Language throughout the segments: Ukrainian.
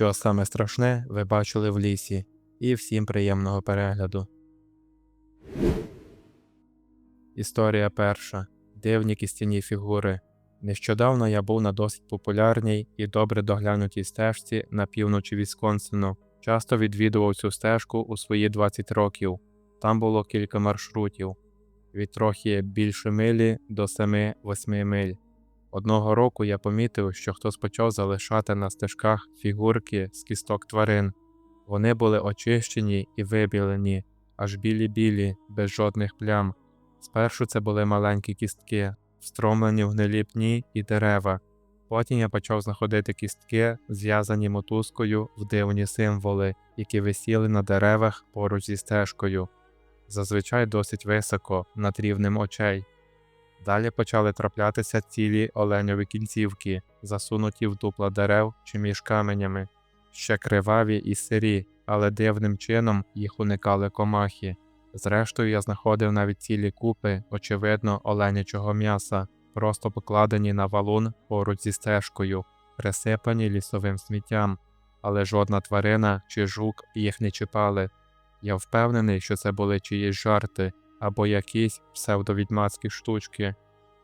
Що саме страшне, ви бачили в лісі, і всім приємного перегляду. Історія перша. Дивні кістяні фігури. Нещодавно я був на досить популярній і добре доглянутій стежці на півночі Вісконсину. Часто відвідував цю стежку у свої 20 років. Там було кілька маршрутів від трохи більше милі до 7-8 миль. Одного року я помітив, що хтось почав залишати на стежках фігурки з кісток тварин. Вони були очищені і вибілені, аж білі-білі, без жодних плям. Спершу це були маленькі кістки, встромлені в гнилі пні і дерева. Потім я почав знаходити кістки, зв'язані мотузкою в дивні символи, які висіли на деревах поруч зі стежкою, зазвичай досить високо, над рівнем очей. Далі почали траплятися цілі оленьові кінцівки, засунуті в дупла дерев чи між каменями, ще криваві і сирі, але дивним чином їх уникали комахи. Зрештою, я знаходив навіть цілі купи, очевидно, оленячого м'яса, просто покладені на валун поруч зі стежкою, присипані лісовим сміттям, але жодна тварина чи жук їх не чіпали. Я впевнений, що це були чиїсь жарти або якісь псевдовідьмацькі штучки.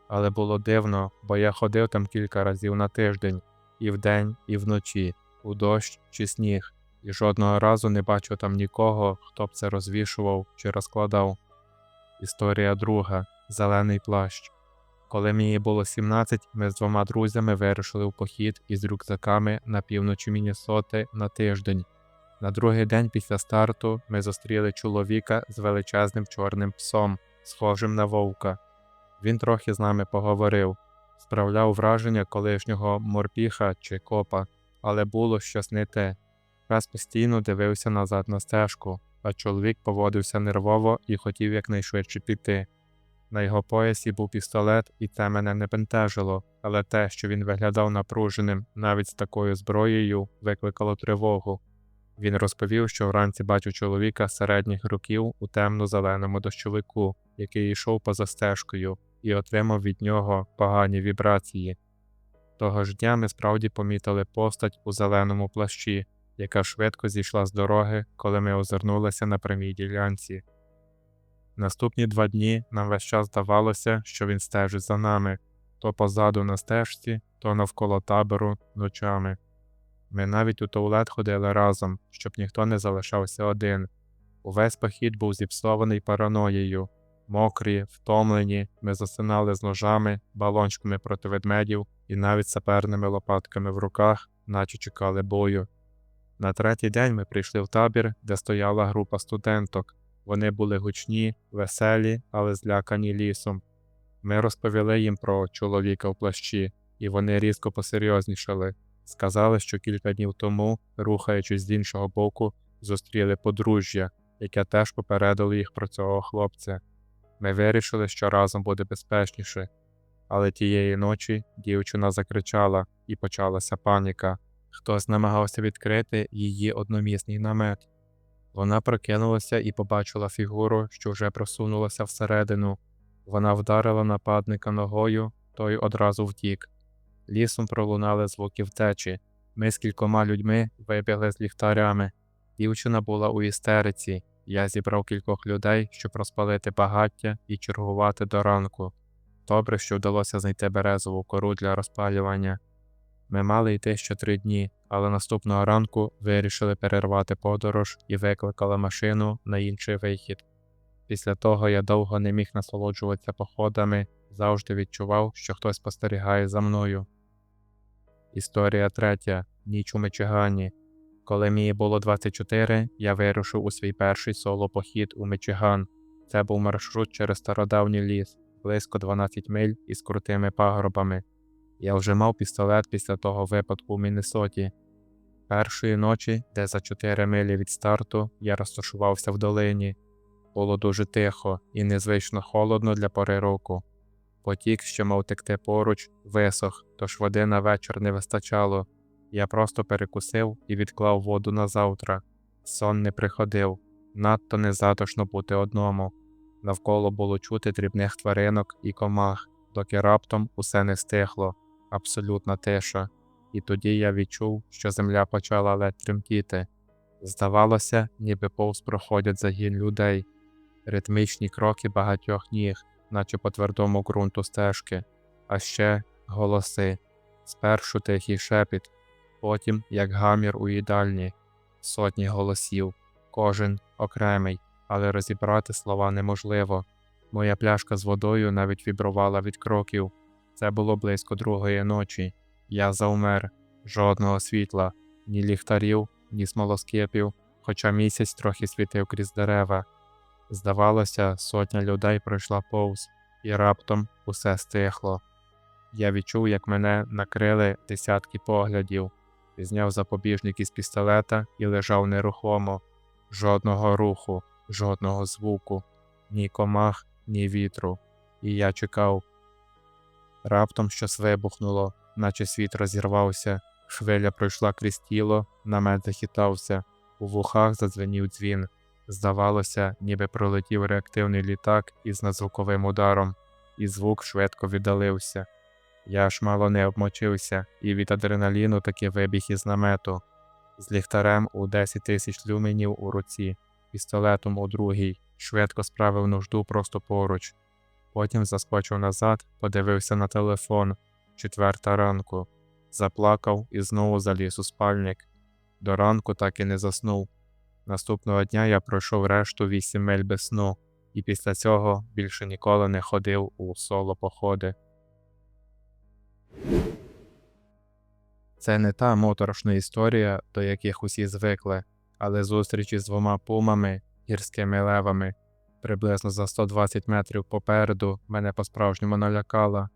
Але було дивно, бо я ходив там кілька разів на тиждень, і вдень, і вночі, у дощ чи сніг, і жодного разу не бачив там нікого, хто б це розвішував чи розкладав. Історія друга Зелений плащ. Коли мені було 17, ми з двома друзями вирушили в похід із рюкзаками на півночі Міннесоти на тиждень. На другий день після старту ми зустріли чоловіка з величезним чорним псом, схожим на вовка. Він трохи з нами поговорив, справляв враження колишнього морпіха чи копа, але було щось не те. Пес постійно дивився назад на стежку, а чоловік поводився нервово і хотів якнайшвидше піти. На його поясі був пістолет, і це мене не бентежило, але те, що він виглядав напруженим навіть з такою зброєю, викликало тривогу. Він розповів, що вранці бачив чоловіка середніх років у темно-зеленому дощовику, який йшов поза стежкою, і отримав від нього погані вібрації. Того ж дня ми справді помітили постать у зеленому плащі, яка швидко зійшла з дороги, коли ми озирнулися на прямій ділянці. Наступні два дні нам весь час здавалося, що він стежить за нами то позаду на стежці, то навколо табору ночами. Ми навіть у туалет ходили разом, щоб ніхто не залишався один. Увесь похід був зіпсований параноєю. Мокрі, втомлені, ми засинали з ножами, балончиками проти ведмедів і навіть саперними лопатками в руках, наче чекали бою. На третій день ми прийшли в табір, де стояла група студенток. Вони були гучні, веселі, але злякані лісом. Ми розповіли їм про чоловіка в плащі, і вони різко посерйознішали. Сказали, що кілька днів тому, рухаючись з іншого боку, зустріли подружжя, яке теж попередило їх про цього хлопця. Ми вирішили, що разом буде безпечніше, але тієї ночі дівчина закричала і почалася паніка. Хтось намагався відкрити її одномісний намет. Вона прокинулася і побачила фігуру, що вже просунулася всередину. Вона вдарила нападника ногою, той одразу втік. Лісом пролунали звуки втечі. Ми з кількома людьми вибігли з ліхтарями. Дівчина була у істериці. Я зібрав кількох людей, щоб розпалити багаття і чергувати до ранку. Добре, що вдалося знайти березову кору для розпалювання. Ми мали йти ще три дні, але наступного ранку вирішили перервати подорож і викликали машину на інший вихід. Після того я довго не міг насолоджуватися походами, завжди відчував, що хтось спостерігає за мною. Історія третя. Ніч у Мичигані. Коли мені було 24, я вирушив у свій перший соло-похід у Мичиган. Це був маршрут через стародавній ліс, близько 12 миль із крутими пагорбами. Я вже мав пістолет після того випадку у Міннесоті. Першої ночі, де за 4 милі від старту, я розташувався в долині. Було дуже тихо і незвично холодно для пори року. Потік, що мав текти поруч, висох, тож води на вечір не вистачало. Я просто перекусив і відклав воду на завтра. Сон не приходив, надто незатишно бути одному. Навколо було чути дрібних тваринок і комах, доки раптом усе не стихло, абсолютна тиша. і тоді я відчув, що земля почала ледь тремтіти. Здавалося, ніби повз проходять загін людей, ритмічні кроки багатьох ніг, наче по твердому ґрунту стежки, а ще голоси, спершу тихий шепіт, потім, як гамір у їдальні, сотні голосів, кожен окремий, але розібрати слова неможливо. Моя пляшка з водою навіть вібрувала від кроків. Це було близько другої ночі. Я завмер, жодного світла, ні ліхтарів, ні смолоскипів, хоча місяць трохи світив крізь дерева. Здавалося, сотня людей пройшла повз, і раптом усе стихло. Я відчув, як мене накрили десятки поглядів, зняв запобіжник із пістолета і лежав нерухомо, жодного руху, жодного звуку, ні комах, ні вітру. І я чекав. Раптом щось вибухнуло, наче світ розірвався, хвиля пройшла крізь тіло, намет захитався, у вухах задзвенів дзвін. Здавалося, ніби пролетів реактивний літак із надзвуковим ударом, і звук швидко віддалився. Я ж мало не обмочився, і від адреналіну таки вибіг із намету, з ліхтарем у 10 тисяч люменів у руці, пістолетом у другій, швидко справив нужду просто поруч. Потім заскочив назад, подивився на телефон, четверта ранку, заплакав і знову заліз у спальник. До ранку так і не заснув. Наступного дня я пройшов решту вісім миль без сну, і після цього більше ніколи не ходив у соло походи. Це не та моторошна історія, до яких усі звикли, але зустрічі з двома пумами, гірськими левами, приблизно за 120 метрів попереду, мене по-справжньому налякала.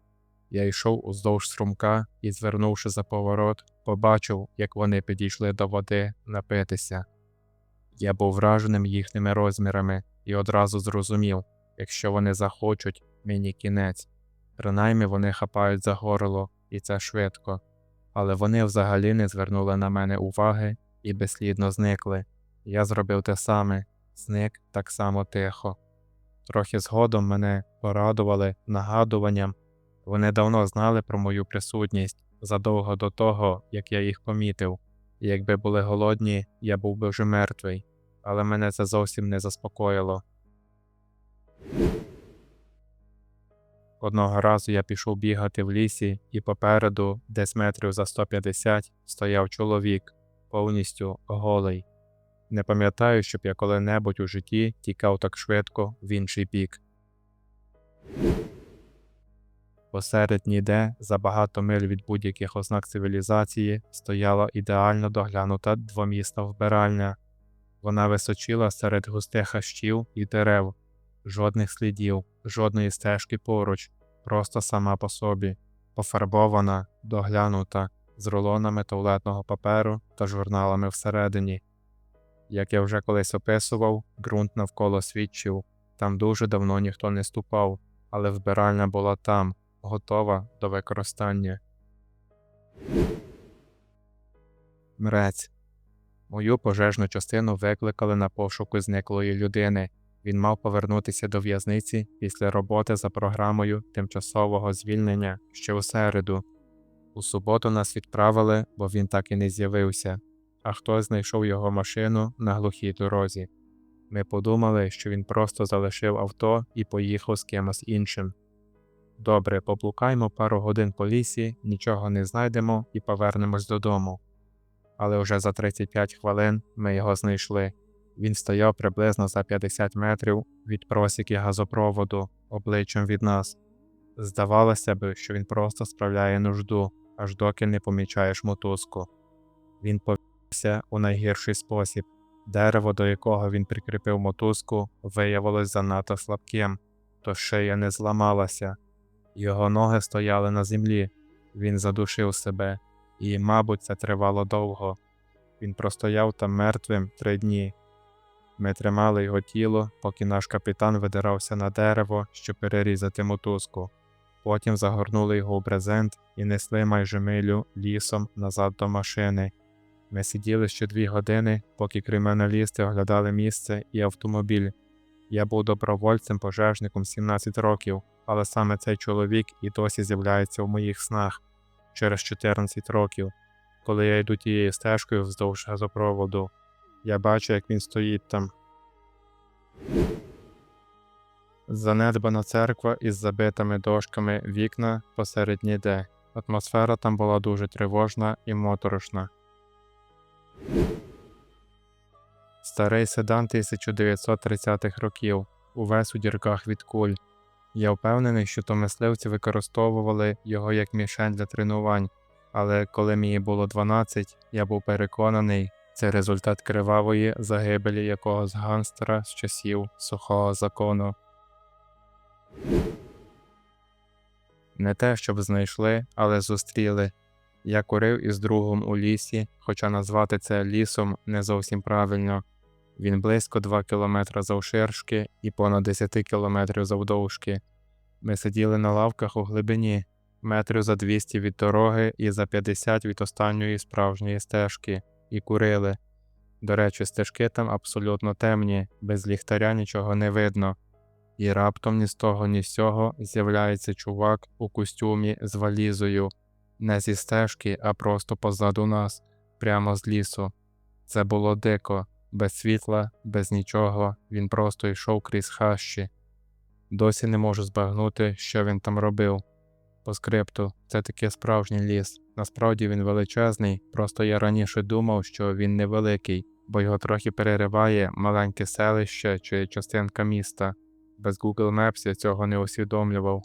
Я йшов уздовж струмка і, звернувши за поворот, побачив, як вони підійшли до води напитися. Я був враженим їхніми розмірами і одразу зрозумів, якщо вони захочуть, мені кінець. Принаймні вони хапають за горло, і це швидко. Але вони взагалі не звернули на мене уваги і безслідно зникли. Я зробив те саме, зник так само тихо. Трохи згодом мене порадували нагадуванням. Вони давно знали про мою присутність задовго до того, як я їх помітив, і якби були голодні, я був би вже мертвий, але мене це зовсім не заспокоїло. Одного разу я пішов бігати в лісі, і попереду, десь метрів за 150, стояв чоловік, повністю голий. Не пам'ятаю, щоб я коли-небудь у житті тікав так швидко в інший бік. Посеред ніде, за багато миль від будь-яких ознак цивілізації, стояла ідеально доглянута двомісна вбиральня. Вона височила серед густих хащів і дерев, жодних слідів, жодної стежки поруч, просто сама по собі, пофарбована, доглянута, з рулонами туалетного паперу та журналами всередині. Як я вже колись описував, ґрунт навколо свідчив, там дуже давно ніхто не ступав, але вбиральня була там, готова до використання. Мрець. Мою пожежну частину викликали на пошуку зниклої людини. Він мав повернутися до в'язниці після роботи за програмою тимчасового звільнення ще у середу. У суботу нас відправили, бо він так і не з'явився, а хтось знайшов його машину на глухій дорозі. Ми подумали, що він просто залишив авто і поїхав з кимось іншим. Добре, поблукаймо пару годин по лісі, нічого не знайдемо і повернемось додому. Але вже за 35 хвилин ми його знайшли. Він стояв приблизно за 50 метрів від просіки газопроводу, обличчям від нас. Здавалося б, що він просто справляє нужду, аж доки не помічаєш мотузку. Він повівся у найгірший спосіб. Дерево, до якого він прикріпив мотузку, виявилось занадто слабким, то шия не зламалася. Його ноги стояли на землі, він задушив себе, і, мабуть, це тривало довго. Він простояв там мертвим три дні. Ми тримали його тіло, поки наш капітан видирався на дерево, щоб перерізати мотузку. Потім загорнули його у брезент і несли майже милю лісом назад до машини. Ми сиділи ще дві години, поки криміналісти оглядали місце і автомобіль. Я був добровольцем пожежником 17 років, але саме цей чоловік і досі з'являється в моїх снах через 14 років. Коли я йду тією стежкою вздовж газопроводу, я бачу, як він стоїть там. Занедбана церква із забитими дошками вікна посеред ніде. Атмосфера там була дуже тривожна і моторошна. Старий седан 1930-х років, увесь у дірках від куль. Я впевнений, що то мисливці використовували його як мішень для тренувань, але коли мені було 12, я був переконаний, це результат кривавої загибелі якогось ганстера з часів сухого закону. Не те, щоб знайшли, але зустріли. Я курив із другом у лісі, хоча назвати це лісом не зовсім правильно. Він близько 2 кілометри завширшки і понад 10 кілометрів завдовжки. Ми сиділи на лавках у глибині, метрів за 200 від дороги і за 50 від останньої справжньої стежки, і курили. До речі, стежки там абсолютно темні, без ліхтаря нічого не видно. І раптом ні з того, ні з цього з'являється чувак у костюмі з валізою, не зі стежки, а просто позаду нас, прямо з лісу. Це було дико, без світла, без нічого, він просто йшов крізь хащі. Досі не можу збагнути, що він там робив. По скрипту, це таки справжній ліс. Насправді він величезний, просто я раніше думав, що він невеликий, бо його трохи перериває маленьке селище чи частинка міста. Без Google Maps я цього не усвідомлював.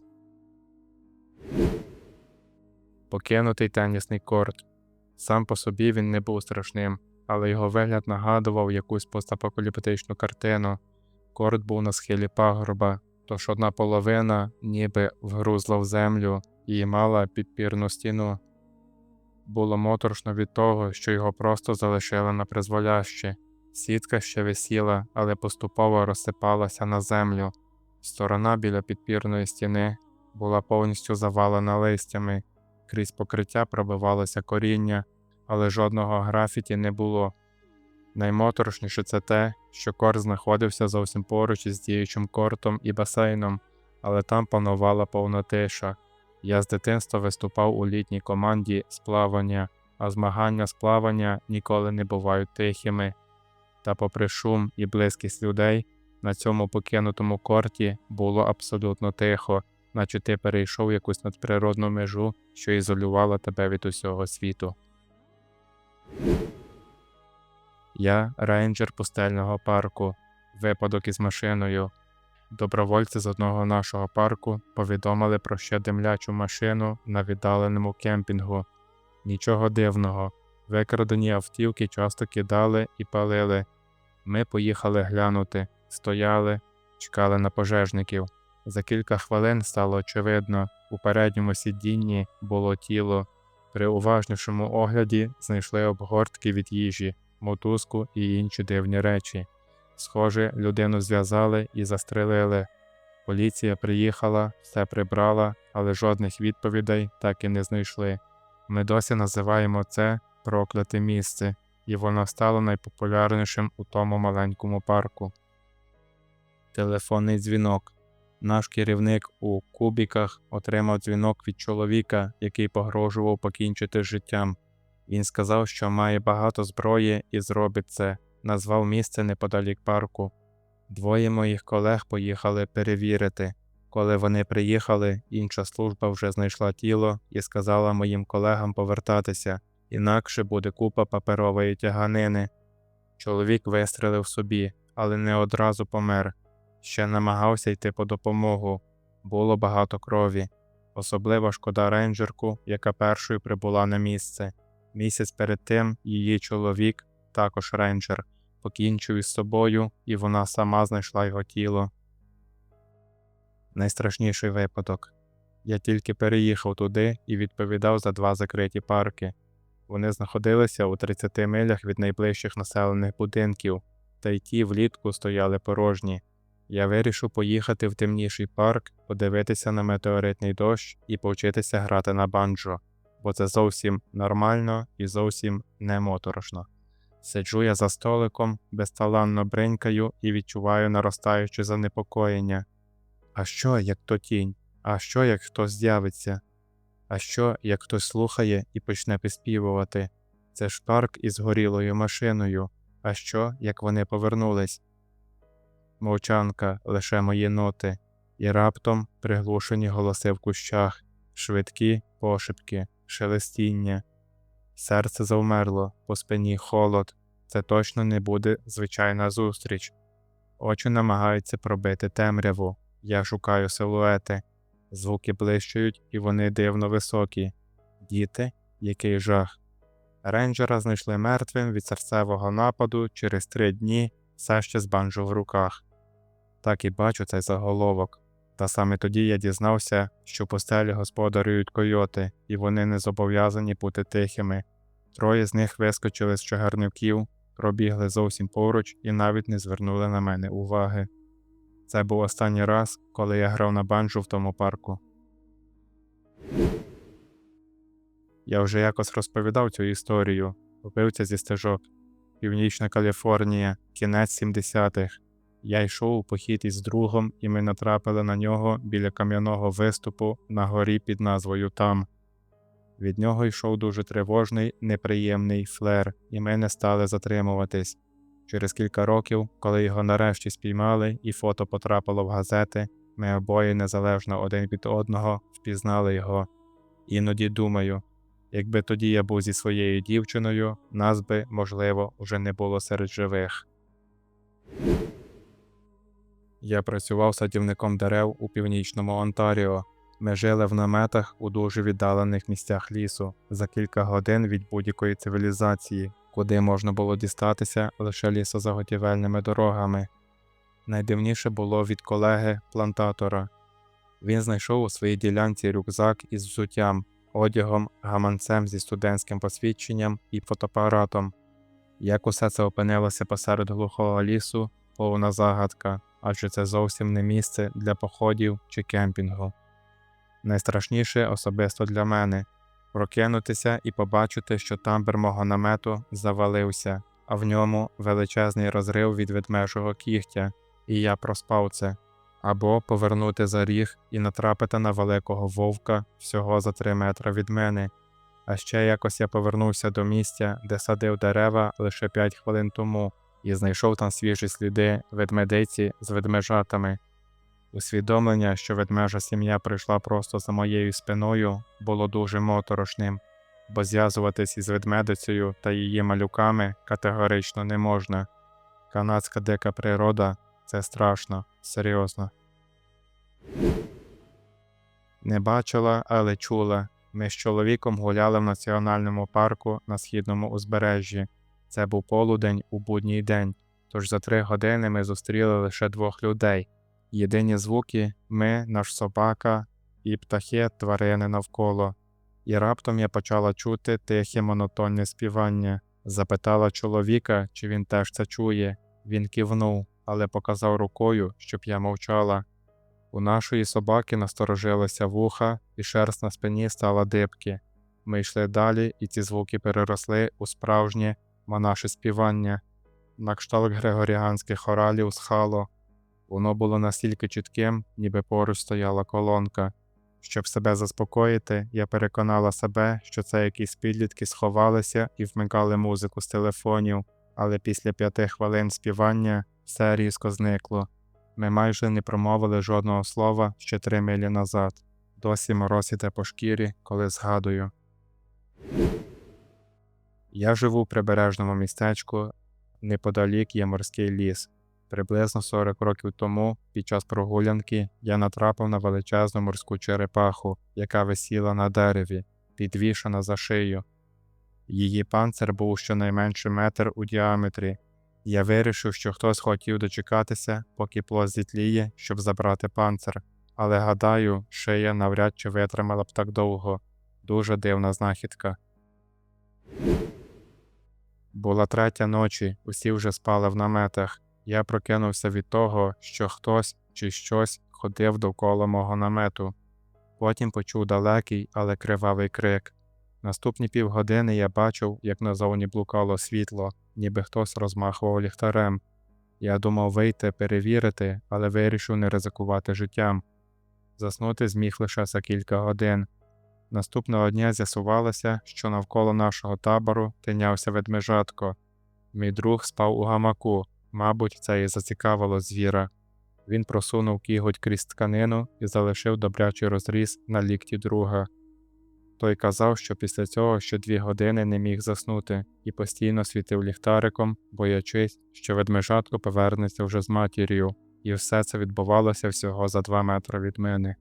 Покинутий тенісний корт. Сам по собі він не був страшним, але його вигляд нагадував якусь постапокаліптичну картину. Корт був на схилі пагорба, тож одна половина ніби вгрузла в землю і мала підпірну стіну. Було моторошно від того, що його просто залишили на призволяще. Сітка ще висіла, але поступово розсипалася на землю. Сторона біля підпірної стіни була повністю завалена листями, крізь покриття пробивалося коріння, але жодного графіті не було. Наймоторошніше це те, що корт знаходився зовсім поруч із діючим кортом і басейном, але там панувала повна тиша. Я з дитинства виступав у літній команді з плавання, а змагання з плавання ніколи не бувають тихими. Та, попри шум і близькість людей, на цьому покинутому корті було абсолютно тихо, наче ти перейшов якусь надприродну межу, що ізолювала тебе від усього світу. Я рейнджер пустельного парку, випадок із машиною. Добровольці з одного нашого парку повідомили про ще димлячу машину на віддаленому кемпінгу. Нічого дивного, викрадені автівки часто кидали і палили. Ми поїхали глянути, стояли, чекали на пожежників. За кілька хвилин стало очевидно, у передньому сидінні було тіло. При уважнішому огляді знайшли обгортки від їжі, мотузку і інші дивні речі. Схоже, людину зв'язали і застрелили. Поліція приїхала, все прибрала, але жодних відповідей так і не знайшли. Ми досі називаємо це прокляте місце, і воно стало найпопулярнішим у тому маленькому парку. Телефонний дзвінок. Наш керівник у кубіках отримав дзвінок від чоловіка, який погрожував покінчити з життям. Він сказав, що має багато зброї і зробить це, назвав місце неподалік парку. Двоє моїх колег поїхали перевірити. Коли вони приїхали, інша служба вже знайшла тіло і сказала моїм колегам повертатися, інакше буде купа паперової тяганини. Чоловік вистрелив собі, але не одразу помер. Ще намагався йти по допомогу. Було багато крові. Особливо шкода рейнджерку, яка першою прибула на місце. Місяць перед тим її чоловік, також рейнджер, покінчив із собою, і вона сама знайшла його тіло. Найстрашніший випадок. Я тільки переїхав туди і відповідав за два закриті парки. Вони знаходилися у 30 милях від найближчих населених будинків, та й ті влітку стояли порожні. Я вирішив поїхати в темніший парк, подивитися на метеоритний дощ і повчитися грати на банджо, бо це зовсім нормально і зовсім не моторошно. Сиджу я за столиком, безталанно бринькаю і відчуваю наростаюче занепокоєння. А що, як то тінь? А що, як хтось з'явиться? А що, як хтось слухає і почне приспівувати? Це ж парк із горілою машиною. А що, як вони повернулись? Мовчанка, лише мої ноти, і раптом приглушені голоси в кущах, швидкі пошепки, шелестіння. Серце завмерло, по спині холод. Це точно не буде звичайна зустріч. Очі намагаються пробити темряву. Я шукаю силуети. Звуки блищають, і вони дивно високі. Діти, який жах. Рейнджера знайшли мертвим від серцевого нападу через три дні, все ще з банджо в руках. Так і бачу цей заголовок. Та саме тоді я дізнався, що постелі господарюють койоти, і вони не зобов'язані бути тихими. Троє з них вискочили з чагарників, пробігли зовсім поруч і навіть не звернули на мене уваги. Це був останній раз, коли я грав на банджу в тому парку. Я вже якось розповідав цю історію. Вбивця зі стежок. Північна Каліфорнія, кінець 70-х. Я йшов у похід із другом, і ми натрапили на нього біля кам'яного виступу на горі під назвою Там. Від нього йшов дуже тривожний, неприємний флер, і ми не стали затримуватись. Через кілька років, коли його нарешті спіймали і фото потрапило в газети, ми обоє незалежно один від одного впізнали його. Іноді думаю, якби тоді я був зі своєю дівчиною, нас би, можливо, уже не було серед живих. Я працював садівником дерев у північному Онтаріо. Ми жили в наметах у дуже віддалених місцях лісу за кілька годин від будь-якої цивілізації, куди можна було дістатися лише лісозаготівельними дорогами. Найдивніше було від колеги плантатора. Він знайшов у своїй ділянці рюкзак із взуттям, одягом, гаманцем зі студентським посвідченням і фотоапаратом. Як усе це опинилося посеред глухого лісу, повна загадка, адже це зовсім не місце для походів чи кемпінгу. Найстрашніше особисто для мене прокинутися і побачити, що тамбер мого намету завалився, а в ньому величезний розрив від ведмежого кігтя, і я проспав це, або повернути за ріг і натрапити на великого вовка всього за три метри від мене. А ще якось я повернувся до місця, де садив дерева лише п'ять хвилин тому, і знайшов там свіжі сліди ведмедиці з ведмежатами. Усвідомлення, що ведмежа сім'я прийшла просто за моєю спиною, було дуже моторошним, бо зв'язуватись із ведмедицею та її малюками категорично не можна. Канадська дика природа це страшно, серйозно. Не бачила, але чула. Ми з чоловіком гуляли в національному парку на східному узбережжі. Це був полудень у будній день, тож за три години ми зустріли лише двох людей. Єдині звуки ми, наш собака і птахи тварини навколо. І раптом я почала чути тихе монотонне співання. Запитала чоловіка, чи він теж це чує. Він кивнув, але показав рукою, щоб я мовчала. У нашої собаки насторожилися вуха, і шерсть на спині стала дибки. Ми йшли далі, і ці звуки переросли у справжнє монаше співання, на кшталт григоріанських хоралів з хало. Воно було настільки чітким, ніби поруч стояла колонка. Щоб себе заспокоїти, я переконала себе, що це якісь підлітки сховалися і вмикали музику з телефонів, але після п'яти хвилин співання все різко зникло. Ми майже не промовили жодного слова ще три милі назад. Досі мороз іде по шкірі, коли згадую. Я живу в прибережному містечку, неподалік є морський ліс. Приблизно 40 років тому, під час прогулянки, я натрапив на величезну морську черепаху, яка висіла на дереві, підвішена за шию. Її панцир був щонайменше метр у діаметрі. Я вирішив, що хтось хотів дочекатися, поки плод зітліє, щоб забрати панцир, але гадаю, шия навряд чи витримала б так довго. Дуже дивна знахідка. Була третя ночі, усі вже спали в наметах. Я прокинувся від того, що хтось чи щось ходив довкола мого намету. Потім почув далекий, але кривавий крик. Наступні півгодини я бачив, як назовні блукало світло, ніби хтось розмахував ліхтарем. Я думав вийти, перевірити, але вирішив не ризикувати життям. Заснути зміг лише за кілька годин. Наступного дня з'ясувалося, що навколо нашого табору тинявся ведмежатко. Мій друг спав у гамаку, мабуть, це і зацікавило звіра. Він просунув кіготь крізь тканину і залишив добрячий розріз на лікті друга. Той казав, що після цього ще дві години не міг заснути і постійно світив ліхтариком, боячись, що ведмежатко повернеться вже з матір'ю, і все це відбувалося всього за два метри від мене.